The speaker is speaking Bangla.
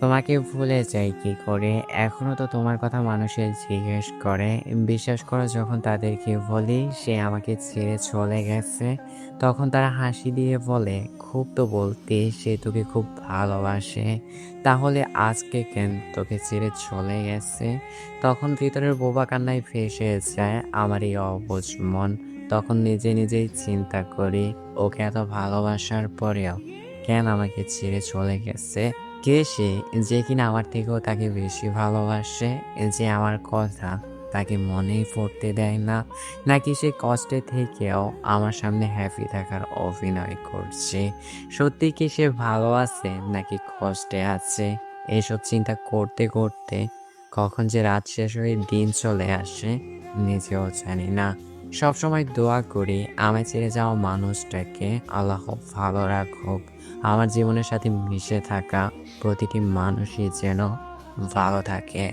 তোমাকে ভুলে যাই কি করে, এখনও তো তোমার কথা মানুষের জিজ্ঞেস করে। বিশ্বাস করো, যখন তাদেরকে বলি, সে আমাকে ছেড়ে চলে গেছে। তখন তারা হাসি দিয়ে বলে, খুব তো বলতে, সে তোকে খুব ভালোবাসে। তাহলে আজকে কেন তোকে ছেড়ে চলে গেছে? তখন ভিতরের বোবা কান্নায় ফেসে যায় আমার এই অবুঝ মন। তখন নিজে নিজেই চিন্তা করি, ওকে এত ভালোবাসার পরেও কেন আমাকে ছেড়ে চলে গেছে? কে সে যে কিনা আমার থেকেও তাকে বেশি ভালোবাসে? যে আমার কথা তাকে মনেই পড়তে দেয় না? নাকি সে কষ্টে থেকেও আমার সামনে হ্যাপি থাকার অভিনয় করছে? সত্যি কি সে ভালো আছে নাকি কষ্টে আছে? এসব চিন্তা করতে করতে কখন যে রাত শেষ হয়ে দিন চলে আসে, নিজেও জানি না। সবসময় দোয়া করি, আমি ছেড়ে যাওয়া মানুষটাকে আল্লাহ ভালো রাখুক, আমার জীবনের সাথে মিশে থাকা প্রতিটি মানুষই যেন ভালো থাকে।